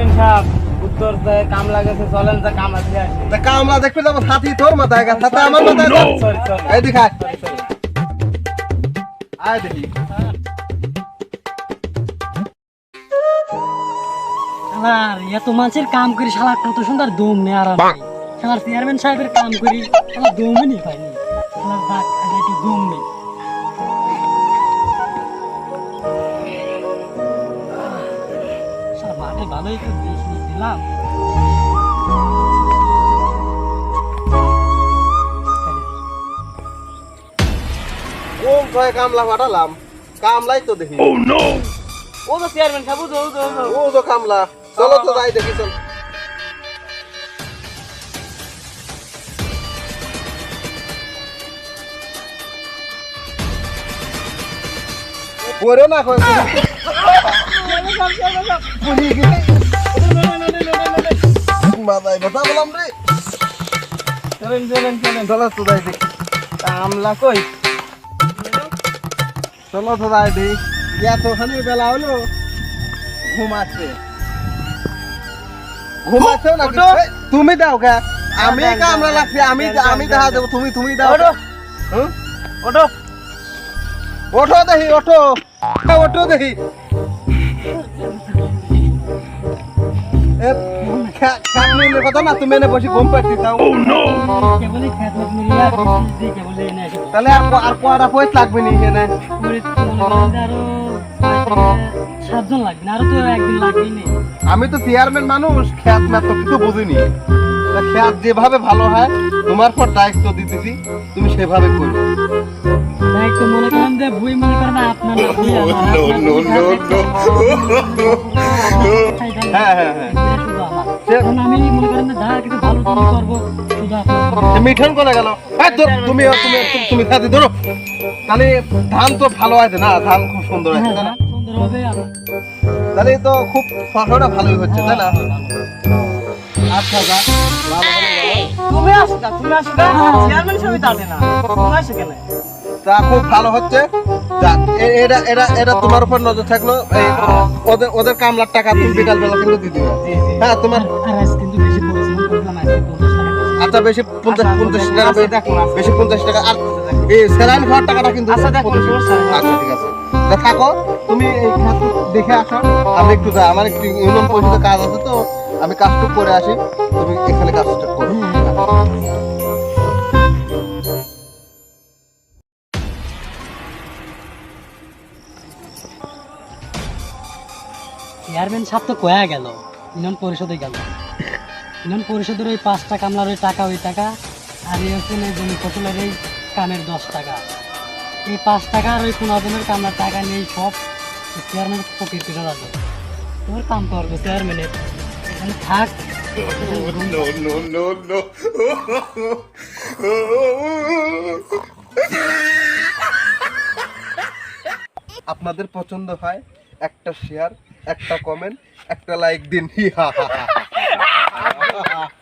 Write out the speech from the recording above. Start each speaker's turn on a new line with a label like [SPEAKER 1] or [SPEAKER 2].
[SPEAKER 1] Chairman সাহেব উত্তর থেকে কাম চলেন যা কাম আছে আসি।
[SPEAKER 2] তা কামলা দেখতে যাব ছাতি তোর মাথায় গা ছাতা আমার মাথায় গা
[SPEAKER 1] সরি সরি
[SPEAKER 2] এই দেখায় আয়। দেখি।
[SPEAKER 3] শালার এত মানুষের কাম করি শালা কত সুন্দর দম নেই আর শালার চেয়ারম্যান সাহেবের কাম করি শালা দমই নেই পাইনি শালার বাক দম নেই। ভালোই তো দিলাম।
[SPEAKER 2] কোন ছয় কামলা পাঠালাম কামলাই তো দেখি।
[SPEAKER 1] ও তো চেয়ারম্যান সাহেব ও তো, ও তো, ও তো।
[SPEAKER 2] ও তো কামলা। চলো তো যাই দেখি চল। পড়ো না কই মাথায় ব্যথা তুমি দাও কে আমি কামলা লাগছে আমি আমি দেখা দেবো তুমি তুমি দাও
[SPEAKER 1] ওঠো? ওঠো
[SPEAKER 2] ওঠো দেখি ওঠো ওঠো দেখি এ, খা- কথা না তুমি এনে বসে ঘুম পাচ্ছি তাও তাহলে আর আর কয়টা পয়সা লাগবে নি এনে
[SPEAKER 3] করে মনে করেন যে আরও ছয় থেকে সাতজন লাগবে না আরও তো একদিন লাগবেই
[SPEAKER 2] আমি তো চেয়ারম্যান মানুষ খ্যাত ম্যাত তো কিছু বুঝিনি তা খ্যাত যেভাবে ভালো হয় তোমার পর দায়িত্ব দিতেছি তুমি সেভাবে করবে
[SPEAKER 3] দায়িত্ব মনে করেন যে বই মনে করেন আপনার না, বই আমার, আপনার
[SPEAKER 2] হ্যাঁ, হ্যাঁ, হ্যাঁ।
[SPEAKER 3] এখন আমি মনে করেন যে যা কিছু ভালো কিছু করব শুধু আপনার
[SPEAKER 2] মিঠন করে গেল? তুমি তুমি তুমি খাতে ধরো। তাহলে ধান তো ভালো আছে না? ধান খুব সুন্দর আছে তাই না?
[SPEAKER 3] হ্যাঁ, সুন্দর হবে
[SPEAKER 2] তাহলে তো খুব ফসলটা ভালোই হচ্ছে তাই না? আচ্ছা যা। ভালো ভালো ভালো।
[SPEAKER 1] তুমি আসো তুমি আসো চেয়ারম্যান তো না। তুমি আসো কেন?
[SPEAKER 2] তা খুব ভালো হচ্ছে এটা এটা এটা তোমার উপর নজর থাকল ওদের ওদের কামলার টাকা তুমি বিকাল বেলা কিন্তু দিয়ে দিবে হ্যাঁ তোমার আচ্ছা বেশি পঞ্চাশ
[SPEAKER 1] আচ্ছা,
[SPEAKER 2] পঞ্চাশ
[SPEAKER 1] আচ্ছা,
[SPEAKER 2] টাকা
[SPEAKER 1] আচ্ছা,
[SPEAKER 2] বেশি পঞ্চাশ টাকা আর এই স্যালাইন খাওয়ার টাকাটা কিন্তু
[SPEAKER 1] আচ্ছা,
[SPEAKER 2] ঠিক আছে। থাকো তুমি এই দেখে আসো আমি একটু আমার একটু ইউনিয়ন পরিষদের কাজ আছে তো আমি কাজটুকু করে আসি তুমি এখানে কাজটা
[SPEAKER 3] চেয়ারম্যান সাহেব তো কয়া গেল? ইউনিয়ন পরিষদে গেল। ইউনিয়ন পরিষদের ওই পাঁচটা কামলার ওই টাকা ওই টাকা, আর এই হচ্ছে না জমি ফসলের এই কামের দশ টাকা। এই পাঁচ টাকা আর ওই পনেরো জনের কামলার টাকা নিয়ে সব চেয়ারম্যান ফকির করে রাখবে তোমার কাম করব চেয়ারম্যানের এখানে থাক।
[SPEAKER 2] আপনাদের পছন্দ হয় একটা শেয়ার একটা কমেন্ট একটা লাইক দিন। হা হা হা।